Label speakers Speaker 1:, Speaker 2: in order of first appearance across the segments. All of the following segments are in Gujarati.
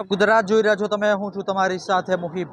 Speaker 1: ગુજરાત જોઈ રહ્યા છો તમે, હું છું તમારી સાથે મુહિબ.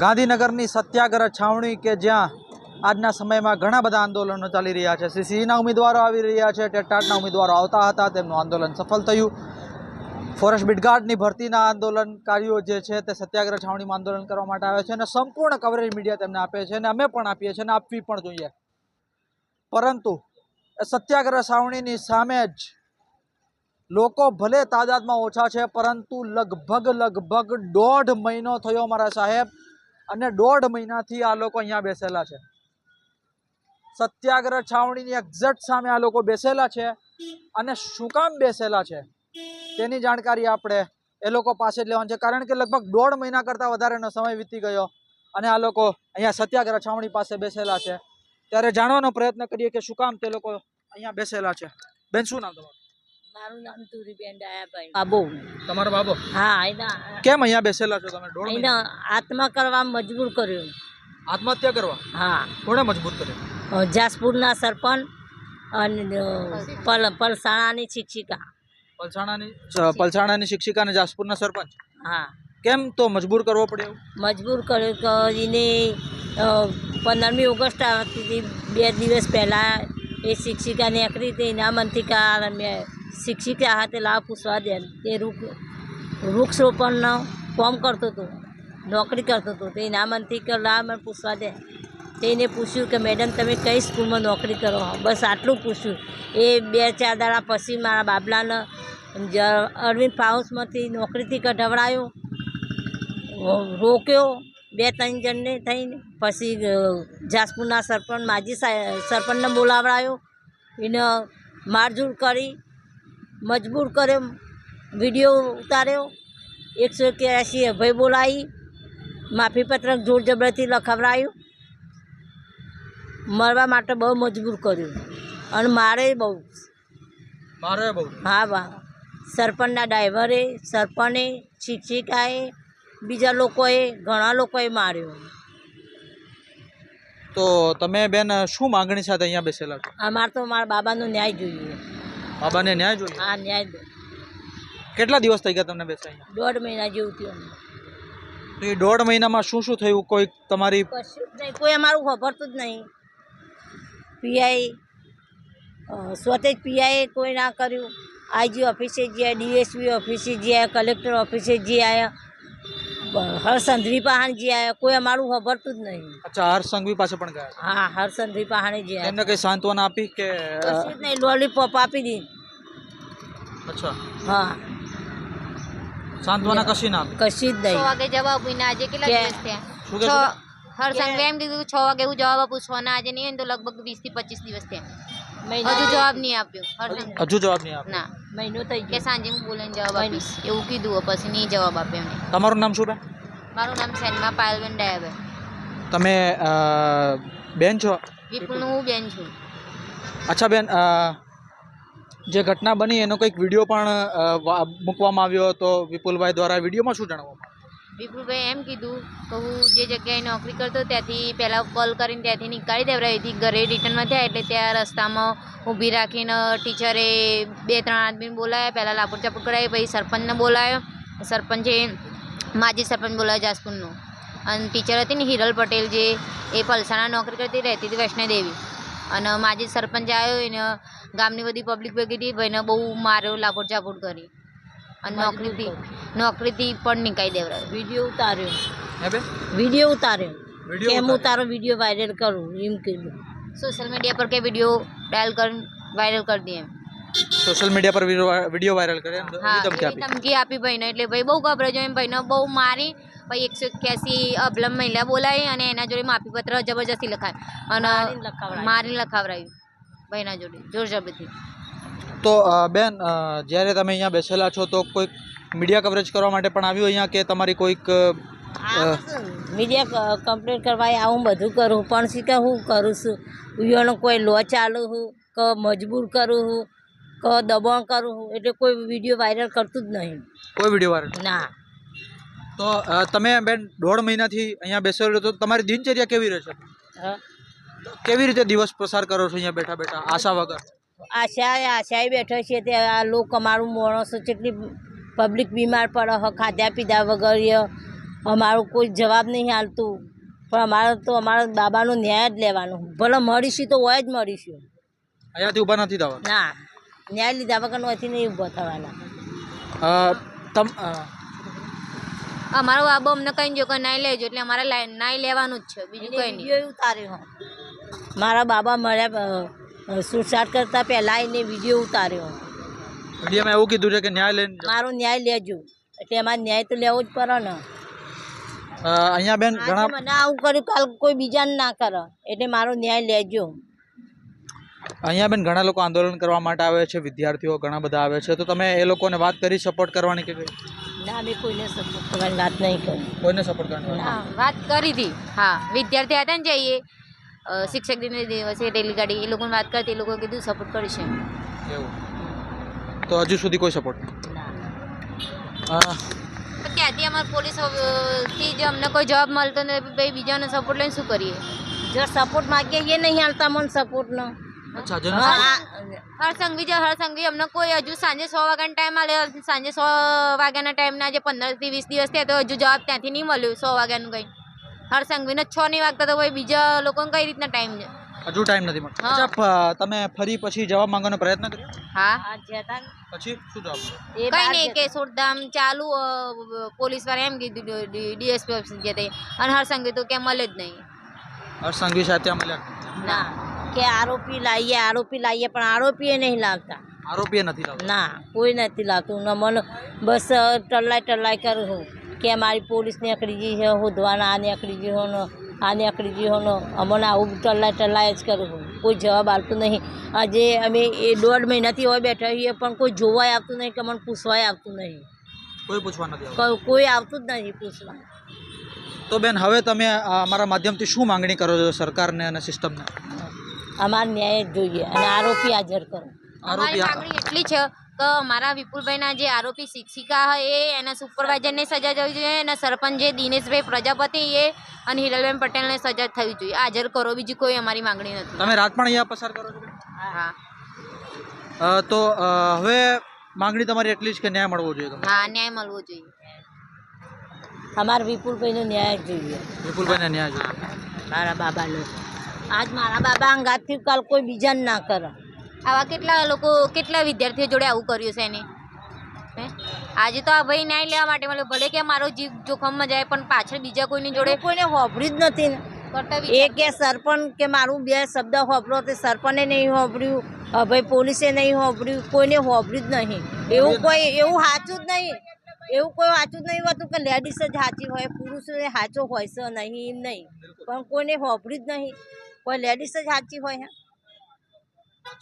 Speaker 1: ગાંધીનગરની સત્યાગ્રહ છાવણી કે જ્યાં આજના સમયમાં ઘણા બધા આંદોલનો ચાલી રહ્યા છે. સીસીના ઉમેદવારો આવી રહ્યા છે ટેટાટના ઉમેદવારો આવતા હતા, તેમનું આંદોલન સફળ થયું. ફોરેસ્ટ બીટગાર્ડની ભરતીના આંદોલનકારીઓ જે છે તે સત્યાગ્રહ છાવણીમાં આંદોલન કરવા માટે આવે છે અને સંપૂર્ણ કવરેજ મીડિયા તેમને આપે છે અને અમે પણ આપીએ છીએ અને આપવી પણ જોઈએ. પરંતુ સત્યાગ્રહ છાવણીની સામે જ લોકો ભલે તાદાદમાં ઓછા છે, પરંતુ લગભગ લગભગ દોઢ મહિનો થયો મારા સાહેબ અને દોઢ મહિનાથી આ લોકો અહીંયા બેસેલા છે. સત્યાગ્રહ છાવણીની એક્ઝેક્ટ સામે આ લોકો બેસેલા છે અને શું કામ બેસેલા છે તેની જાણકારી આપણે એ લોકો પાસે જ લેવાની છે. કારણ કે લગભગ દોઢ મહિના કરતાં વધારેનો સમય વીતી ગયો અને આ લોકો અહીંયા સત્યાગ્રહ છાવણી પાસે બેસેલા છે. ત્યારે જાણવાનો પ્રયત્ન કરીએ કે શું કામ તે લોકો અહીંયા બેસેલા છે. બેન, શું નામ તમારું?
Speaker 2: મારું નામ તુરીબેન ડાયાભાઈ. બાબો.
Speaker 1: તમારો બાબો?
Speaker 2: હા એના
Speaker 1: કેમ અહીંયા બેસેલા છો તમે? દોઢ
Speaker 2: એના આત્મા કરવા મજબૂર કર્યો.
Speaker 1: આત્મહત્યા કરવા?
Speaker 2: હા.
Speaker 1: કોણે મજબૂર કર્યો?
Speaker 2: અ, જાસપુરના સરપંચ અને અ, પલ પલસાણાની શિક્ષિકા.
Speaker 1: પલસાણાની પલસાણાની શિક્ષિકા અને જાસપુરના સરપંચ?
Speaker 2: હા.
Speaker 1: કેમ તો મજબૂર કરવો પડ્યો એવું?
Speaker 2: મજબૂર કર્યો કરીને અ, પંદરમી ઓગસ્ટ આવતી હતી બે દિવસ પહેલાં એ શિક્ષિકા નીકળી હતી એના મનથી કા મેં શિક્ષિકા હાથે લાવ પૂછવા દે તે વૃક્ષરોપણનો વૃક્ષ રોપણનો ફોર્મ કરતો હતો, નોકરી કરતો હતો. તે નામનથી કે લાવ મને પૂછવા દે. તેને પૂછ્યું કે, મેડમ, તમે કઈ સ્કૂલમાં નોકરી કરો બસ આટલું પૂછ્યું. એ બે ચાર દાડા પછી મારા બાબલાને અરવિંદ પાઉસમાંથી નોકરીથી કઢવડાયો, રોક્યો બે ત્રણ જણને થઈને. પછી જાસપુરના સરપંચ, માજી સરપંચને બોલાવડાયો. એને મારઝૂડ કરી મજબૂર કર્યો વીડિયો ઉતાર્યો. એકસો એક્યાસી અભય બોલાવી માફીપત્રક જોર જબરથી લખાવડાયું. મરવા માટે બહુ મજબૂર કર્યું. અને મારે બહુ.
Speaker 1: મારે બહુ.
Speaker 2: હા વાહ સરપંચના ડ્રાઈવરે સરપંચે શિક્ષિકાએ બીજા લોકોએ ઘણા લોકોએ માર્યો.
Speaker 1: તો તમે બેન શું માંગણી સાથે અહીંયા બેસેલા
Speaker 2: અમારે તો મારા બાબાનો ન્યાય જોઈએ.
Speaker 1: બાબાને ન્યાય જોઈએ?
Speaker 2: આ ન્યાય દો.
Speaker 1: કેટલા દિવસ થઈ ગયા તમને બેસાઈ
Speaker 2: દોઢ મહિના જેવું થયું
Speaker 1: તો એ દોઢ મહિનામાં શું શું થયું? કોઈ તમારી
Speaker 2: કશું જ નહીં. કોઈ અમારું ખબરતું જ નહીં. પીઆઈ સ્વતેજ પીઆઈએ કોઈ ના કર્યું. આઈજી ઓફિસે ગયા ડીએસપી ઓફિસે ગયા કલેક્ટર ઓફિસે ગયા હરસંધવી પહાણ ગયા કોઈ અમારું ખબરતું જ નહીં
Speaker 1: અચ્છા હર્ષ સંઘવી પાસે પણ ગયા
Speaker 2: હા હરસંધવી પહાણે ગયા
Speaker 1: એમને કઈ સાંત્વના આપી કે
Speaker 2: કશું જ નહીં લોલીપોપ આપી દી
Speaker 1: અચ્છા
Speaker 2: હા
Speaker 1: સાંત્વના કશી ના આપી
Speaker 2: કશી જ
Speaker 3: છ
Speaker 2: નહીં
Speaker 3: વાગે જવાબ આપીને આજે કેટલા
Speaker 2: કે-
Speaker 3: દિવસ થયા
Speaker 1: શું
Speaker 3: છ
Speaker 1: કે
Speaker 3: હરસંઘ એમ કીધું કે છ વાગે હું જવાબ આપું છ ના આજે નહીં હોય ને તો લગભગ વીસથી પચીસ દિવસ થયા
Speaker 2: મહિનો
Speaker 3: હજુ જવાબ નહીં આપ્યો હરસંઘ
Speaker 1: હજુ જવાબ નહીં આપે
Speaker 3: ના
Speaker 2: મહિનો થઈ
Speaker 3: કે સાંજે હું બોલાઈને જવાબ આપીશ. એવું કીધું પછી નહીં જવાબ આપ્યો એમને.
Speaker 1: તમારું નામ શું બેન?
Speaker 3: મારું નામ સેનમા પાયલબેન ડાયાબેન.
Speaker 1: તમે બેન છો?
Speaker 3: વિપુલનું હું બેન છું.
Speaker 1: અચ્છા બેન જે ઘટના બની એનો કંઈક વીડિયો પણ મૂકવામાં આવ્યો હતો વિપુલભાઈ દ્વારા. વિડીયોમાં શું જણાવવામાં?
Speaker 3: વિપુલભાઈ એમ કીધું કે હું જે જગ્યાએ નોકરી કરતો ત્યાંથી પહેલાં કોલ કરીને ત્યાંથી નીકાળી દેવડાવી હતી ઘરે રિટર્નમાં થયા એટલે ત્યાં રસ્તામાં ઊભી રાખીને ટીચરે બે ત્રણ આદમીને બોલાવ્યા પહેલાં લાપડ ચાપડ કરાવી, પછી સરપંચને બોલાવ્યો સરપંચે માજી સરપંચ બોલાવ્યો જાસપુરનું અને ટીચર હતી ને હિરલ પટેલ જે, એ પલસાણા નોકરી કરતી રહેતી હતી વૈષ્ણોદેવી અને માજી સરપંચ આવ્યો, એને ગામની બધી પબ્લિક ભેગી હતી ભાઈને બહુ માર્યો લાપોટ ચાપોટ કરી. અને નોકરીથી નોકરીથી પણ નીકાળી દેવડાવ્યો
Speaker 2: વીડિયો ઉતાર્યો.
Speaker 1: હે
Speaker 2: વીડિયો ઉતાર્યો. કેમ? ઉતારો? વીડિયો વાયરલ કરું એમ કીધું.
Speaker 3: સોશિયલ મીડિયા પર કે વીડિયો ડાયલ કરી વાયરલ કરી દે એમ.
Speaker 1: સોશિયલ મીડિયા પર વીડિયો વાયરલ કરે એમ ધમકી આપી.
Speaker 3: ભાઈ આપી ભાઈને એટલે ભાઈ બહુ ગભરાજો એમ ભાઈને. બહુ મારી પછી એકસો એક્યાસી અબલમ મહિલા બોલાવી અને એના જોડે માફીપત્ર જબરજસ્તી લખાય અને
Speaker 2: મારી.
Speaker 3: મારીને લખાવડાવ્યું ભાઈના જોડે જોર જબરથી
Speaker 1: તો બેન જ્યારે તમે અહીંયા બેસેલા છો તો કોઈક મીડિયા કવરેજ કરવા માટે પણ આવ્યું અહીંયા કે તમારી કોઈક
Speaker 2: મીડિયા કમ્પ્લેટ કરવા આવું બધું કરું પણ શી કે હું કરું છું? એનો કોઈ લો ચાલુ હું કે મજબૂર કરું હું કે દબાણ કરું હું એટલે કોઈ વીડિયો વાયરલ કરતું જ નહીં.
Speaker 1: કોઈ વીડિયો વાયરલ
Speaker 2: ના.
Speaker 1: તો તમે બેન દોઢ મહિનાથી અહીંયા બેસેલો તો તમારી દિનચર્યા કેવી રહેશે?
Speaker 2: હા.
Speaker 1: કેવી રીતે દિવસ પસાર કરો છો અહીંયા બેઠા બેઠા આશા વગર?
Speaker 2: આશા આશાએ બેઠો છે તે આ લોકો અમારું માણસો કેટલી પબ્લિક બીમાર પડે હ ખાધા પીધા વગર ય અમારું કોઈ જવાબ નહીં હાલતું. પણ અમારે તો અમારા બાબાનો ન્યાય જ લેવાનો. ભલે મળીશું તો હોય જ મળીશું.
Speaker 1: અહીંયાથી ઊભા નથી થવા?
Speaker 2: ના. ન્યાય લીધા વગર નથી નહીં ઊભા થવાના.
Speaker 3: અમારો બાબો અમને કઈ જો કે નાઈ લેજો એટલે અમારે નાઈ લેવાનું જ છે બીજું કંઈ નહીં.
Speaker 2: ઉતાર્યો. હો મારા બાબા મળ્યા સુસાટ કરતા પહેલાં એને વીડિયો ઉતાર્યો.
Speaker 1: મીડિયામાં એવું કીધું છે કે ન્યાય લઈને
Speaker 2: મારો ન્યાય લેજો. એટલે એમાં ન્યાય તો લેવો જ પડે ને.
Speaker 1: અહીંયા બેન ઘણા
Speaker 2: મને આવું કર્યું કાલ કોઈ બીજાને ના કરે. એટલે મારો ન્યાય લેજો.
Speaker 1: અહીંયા બેન ઘણા લોકો આંદોલન કરવા માટે આવે છે વિદ્યાર્થીઓ ઘણા બધા આવે છે. તો તમે એ લોકોને વાત કરી સપોર્ટ કરવાની કે?
Speaker 2: ના મેં કોઈને સપોર્ટ કરવાની વાત નહીં કરી.
Speaker 1: કોઈને સપોર્ટ કરવાની
Speaker 3: વાત કરી હતી. હા વિદ્યાર્થી હતા ને જઈએ શિક્ષક દિન દિવસે રેલી ગાડી એ લોકોને વાત કરતી એ લોકો કીધું સપોર્ટ કરીશ એમ.
Speaker 1: તો હજુ સુધી કોઈ સપોર્ટ
Speaker 3: ત્યાંથી અમારે પોલીસથી જ અમને કોઈ જવાબ મળતો નથી ભાઈ બીજાનો સપોર્ટ લઈને શું કરીએ?
Speaker 2: જો સપોર્ટ માગીએ એ નહીં હાલતા મને સપોર્ટનો
Speaker 3: હરસંઘવી જે હરસંઘવી અમને કોઈ હજુ સાંજે સો વાગ્યાનો ટાઈમ આલે સાંજે સો વાગ્યાના ટાઈમના જે પંદરથી વીસ દિવસ થયા તો હજુ જવાબ ત્યાંથી નહીં મળ્યું સો વાગ્યાનું કંઈ. હરસંઘવીને છ નહીં વાગતા તો ભાઈ બીજા લોકોને કઈ રીતના ટાઈમ છે?
Speaker 1: હજુ ટાઈમ નથી મળતો. અચ્છા તમે ફરી પછી જવાબ માંગવાનો પ્રયત્ન કર્યો?
Speaker 3: હા.
Speaker 1: પછી શું જવાબ
Speaker 2: એ
Speaker 3: કઈ નહીં કે સુરધામ ચાલુ પોલીસવાળા એમ કીધું ડીએસપી ઓફિસ જે તે અને હરસંગી તો કે મળે જ નહીં.
Speaker 1: હર્ષસંઘવી સાથે મળ્યા
Speaker 2: ના કે આરોપી લાવીએ આરોપી લાવીએ પણ આરોપી એ નહીં લાવતા.
Speaker 1: આરોપીએ નથી લાવતા.
Speaker 2: ના કોઈ નથી લાવતું. ન મને બસ ટલ્લાય ટલ્લાય કરું હું. કે અમારી પોલીસ નીકળી ગઈ છે હોદવાના આ નીકળી ગઈ હો ને આ નીકળી ગઈ હોનો. અમને આવું ટલાય ટલાય જ કરું કોઈ જવાબ આવતું નહીં. આજે અમે એ દોઢ મહિનાથી હોય બેઠા છીએ પણ કોઈ જોવાય આવતું નહીં કે અમને પૂછવાય આવતું નહીં.
Speaker 1: કોઈ પૂછવા નથી
Speaker 2: કોઈ કોઈ આવતું જ નહીં પૂછવા.
Speaker 1: તો બેન હવે તમે અમારા માધ્યમથી શું માંગણી કરો છો સરકારને અને સિસ્ટમને?
Speaker 2: અમારે ન્યાય જ જોઈએ અને આરોપી હાજર કરો.
Speaker 1: આરોપી
Speaker 3: એટલી છે કે અમારા વિપુલભાઈના જે આરોપી શિક્ષિકા હોય એ એના સુપરવાઇઝરને સજા થવી જોઈએ અને સરપંચ જે દિનેશભાઈ પ્રજાપતિ એ અને હિરલબેન પટેલને સજા થવી જોઈએ. હાજર કરો બીજી કોઈ અમારી માંગણી નથી.
Speaker 1: તમે રાત પણ અહીંયા પસાર કરો છો?
Speaker 3: હા
Speaker 1: તો હવે માંગણી તમારી એટલી જ કે ન્યાય મળવો જોઈએ
Speaker 3: હા ન્યાય મળવો જોઈએ.
Speaker 2: અમારે વિપુલભાઈનો ન્યાય જ જોઈએ.
Speaker 1: વિપુલભાઈને ન્યાય જોઈએ.
Speaker 2: મારા બાબાનો. આજ મારા બાબા અંગાતથી કાલ કોઈ બીજાને ના કરે.
Speaker 3: આવા કેટલા લોકો કેટલા વિદ્યાર્થીઓ જોડે આવું કર્યું છે એને? હે? આજે તો આ ભાઈ ન્યાય લેવા માટે મળ્યો. ભલે કે મારો જીવ જોખમમાં જાય પણ પાછળ બીજા કોઈની જોડે
Speaker 2: કોઈને હોભર્યું જ નથી. એ કે સરપંચ કે મારું બે શબ્દ હોભરો તે સરપંચે નહીં હોભર્યું ભાઈ પોલીસે નહીં હોભર્યું કોઈને હોભર્યું જ નહીં. એવું કોઈ એવું સાચું જ નહીં. એવું કોઈ સાચું જ નહીં હોતું કે લેડીઝ જ સાચી હોય પુરુષ સાચો હોય છે નહીં એમ નહીં. પણ કોઈને હોભર્યું જ નહીં. કોઈ લેડીઝ જ સાચી હોય હે.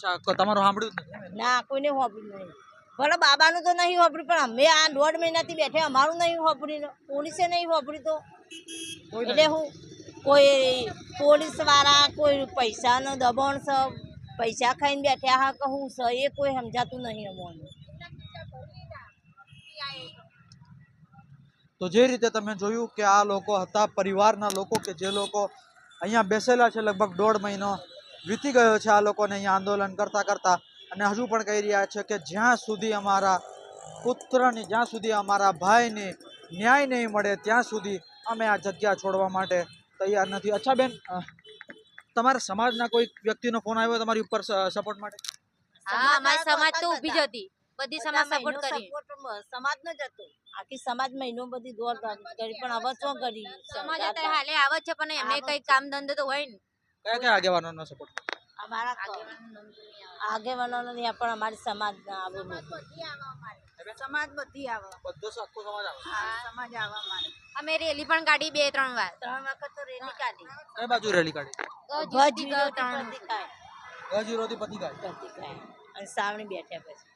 Speaker 1: અચ્છા તમારું સાંભળ્યું જ નથી
Speaker 2: ના કોઈને સાંભળ્યું નહીં. ભલે બાબાનું તો નહીં હોભર્યું પણ અમે આ દોઢ મહિનાથી બેઠે અમારું નહીં હોભર્યું પોલીસે નહીં હોભર્યું તો.
Speaker 1: કોઈ
Speaker 2: એટલે હું કોઈ પોલીસવાળા કોઈ પૈસાનો દબાણ છે પૈસા ખાઈને બેઠ્યા હા કે હું છે એ કોઈ સમજાતું નહીં અમને.
Speaker 1: તો જે રીતે તમે જોયું કે આ લોકો હતા પરિવારના લોકો કે જે લોકો અહીંયા બેસેલા છે લગભગ દોઢ મહિનો વીતી ગયો છે આ લોકોને અહીંયા આંદોલન કરતા કરતા. અને હજુ પણ કહી રહ્યા છે કે જ્યાં સુધી અમારા પુત્રની જ્યાં સુધી અમારા ભાઈને ન્યાય નહીં મળે ત્યાં સુધી અમે આ જગ્યા છોડવા માટે તૈયાર નથી. અચ્છા બેન તમારા સમાજના કોઈ વ્યક્તિનો ફોન આવ્યો તમારી ઉપર સપોર્ટ માટે?
Speaker 3: હા અમારી સમાજ તો ઊભી જ હતી. બધી સમાજ સપોર્ટ કરી.
Speaker 2: સમાજ જ હતો. આખી સમાજ મહિનો બધી કરી પણ હવે શું કરી?
Speaker 3: સમાજ હાલે આવે છે પણ એમને કઈ કામ ધંધો તો હોય ને.
Speaker 1: કયા કયા આગેવાનોનો સપોર્ટ
Speaker 2: અમારા આગેવાનો નહીં પણ અમારી સમાજ સમાજ બધી આવે.
Speaker 1: બધો આખો સમાજ આવે?
Speaker 2: સમાજ આવે અમારે.
Speaker 3: અમે રેલી પણ કાઢી બે ત્રણ વાર.
Speaker 2: ત્રણ વખત તો રેલી કાઢી.
Speaker 1: કઈ બાજુ રેલી કાઢી?
Speaker 3: ગજ
Speaker 2: ભજ
Speaker 3: વિરોધી
Speaker 2: વિરોધી પ્રતિકાય
Speaker 1: ગજ વિરોધી પતિકાય
Speaker 2: અને સાવણી બેઠા પછી.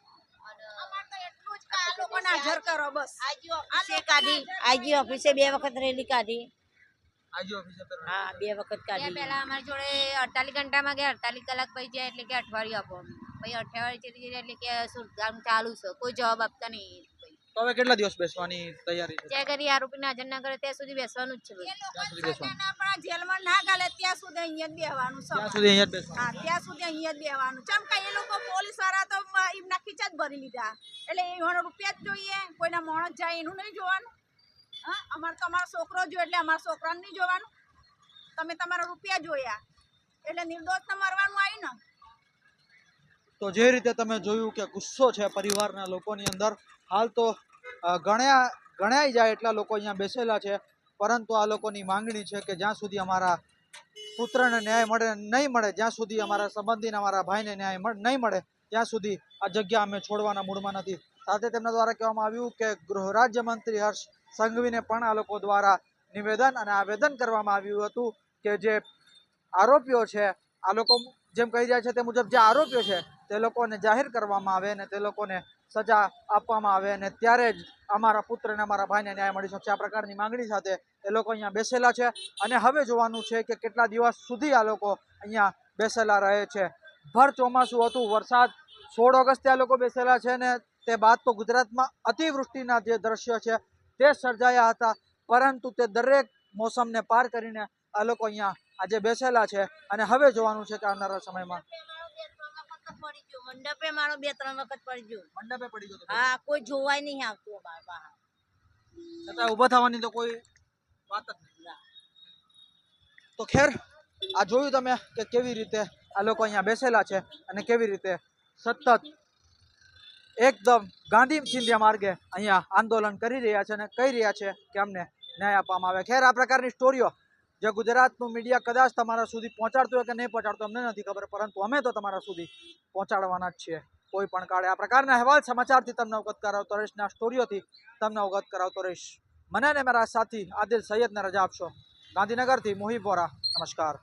Speaker 4: હાજર કરો બસ.
Speaker 2: આજી ઓફિસે કાઢી. આજી ઓફિસે બે વખત રેલી કાઢી. હા બે વખત કાઢી
Speaker 3: પહેલા અમારી જોડે અડતાલીસ ઘંટામાં ગયા અડતાલીસ કલાક પછી જાય એટલે કે અઠવાડિયું આપો. પછી અઠવાડિયે એટલે કે સુરગામ ચાલુ છે કોઈ જવાબ આપતા નહીં
Speaker 1: તો હવે કેટલા દિવસ બેસવાની તૈયારી છે?
Speaker 3: જ્યાં કરી આરોપીને હાજર ના કરે ત્યાં સુધી બેસવાનું જ છે
Speaker 1: ત્યાં સુધી બેસવાનું.
Speaker 4: આપણા જેલમાં ના ગાલે ત્યાં સુધી અહીંયા જ બેહવાનું છે.
Speaker 1: ત્યાં સુધી અહીંયા જ બેસવાનું.
Speaker 4: હા ત્યાં સુધી અહીંયા જ બેહવાનું. ચમ કે એ લોકો પોલીસવાળા તો એમના ખીચા જ ભરી લીધા. એટલે એવાનો રૂપિયા જ જોઈએ કોઈના માણસ જાય એનું નહીં જોવાનું. હા, અમારે તમારો છોકરો જોયો, એટલે અમારા છોકરાને નહીં જોવાનું. તમે તમારા રૂપિયા જોયા. એટલે નિર્દોષને મરવાનું આવ્યું ને.
Speaker 1: તો જે રીતે તમે જોયું કે ગુસ્સો છે પરિવારના લોકોની અંદર, હાલ તો ગણ્યા ગણાઈ જાય એટલા લોકો અહીંયા બેસેલા છે, પરંતુ આ લોકોની માંગણી છે કે જ્યાં સુધી અમારા પુત્રને ન્યાય મળે નહીં મળે, જ્યાં સુધી અમારા સંબંધીને, અમારા ભાઈને ન્યાય નહીં મળે, ત્યાં સુધી આ જગ્યા અમે છોડવાના મૂડમાં નથી. સાથે તેમના દ્વારા કહેવામાં આવ્યું કે ગૃહ રાજ્યમંત્રી હર્ષ સંઘવીને પણ આ લોકો દ્વારા નિવેદન અને આવેદન કરવામાં આવ્યું હતું કે જે આરોપીઓ છે, આ લોકો જેમ કહી રહ્યા છે તે મુજબ જે આરોપીઓ છે તે લોકોને જાહેર કરવામાં આવે અને તે લોકોને સજા આપવામાં આવે અને ત્યારે જ અમારા પુત્રને અમારા ભાઈને ન્યાય મળી શકશે. આ પ્રકારની માંગણી સાથે એ લોકો અહીંયા બેસેલા છે અને હવે જોવાનું છે કે કેટલા દિવસ સુધી આ લોકો અહીંયા બેસેલા રહે છે. ભર ચોમાસું હતું, વરસાદ સોળ ઓગસ્ટે આ લોકો બેસેલા છે ને તે બાદ તો ગુજરાતમાં અતિવૃષ્ટિના જે દ્રશ્ય છે તે સર્જાયા હતા. પરંતુ તે દરેક મોસમને પાર કરીને આ લોકો અહીંયા આજે બેસેલા છે અને હવે જોવાનું છે કે આવનારા સમયમાં
Speaker 2: મંડપે મારો બે ત્રણ વખત પડી ગયો.
Speaker 1: મંડપે પડી ગયો
Speaker 2: હા કોઈ જોવાય નહીં આવતું બહાર.
Speaker 1: છતાં ઊભા થવાની તો કોઈ વાત જ નહીં. તો ખેર આ જોયું તમે કે કેવી રીતે આ લોકો અહીંયા બેસેલા છે અને કેવી રીતે સતત એકદમ ગાંધી ચિંધ્યા માર્ગે અહીંયા આંદોલન કરી રહ્યા છે અને કહી રહ્યા છે કે અમને ન્યાય આપવામાં આવે. ખેર, આ પ્રકારની સ્ટોરીઓ જે ગુજરાતનું મીડિયા કદાચ તમારા સુધી પહોંચાડતું હોય કે નહીં પહોંચાડતું, અમને નથી ખબર, પરંતુ અમે તો તમારા સુધી પહોંચાડવાના જ છીએ. કોઈ પણ કાળે આ પ્રકારના અહેવાલ સમાચારથી તમને અવગત કરાવતો રહીશ ને સ્ટોરીઓથી તમને અવગત કરાવતો રહીશ. મને ને મારા સાથી આદિલ સૈયદને રજા આપશો. ગાંધીનગરથી મોહિબ વોરા. નમસ્કાર.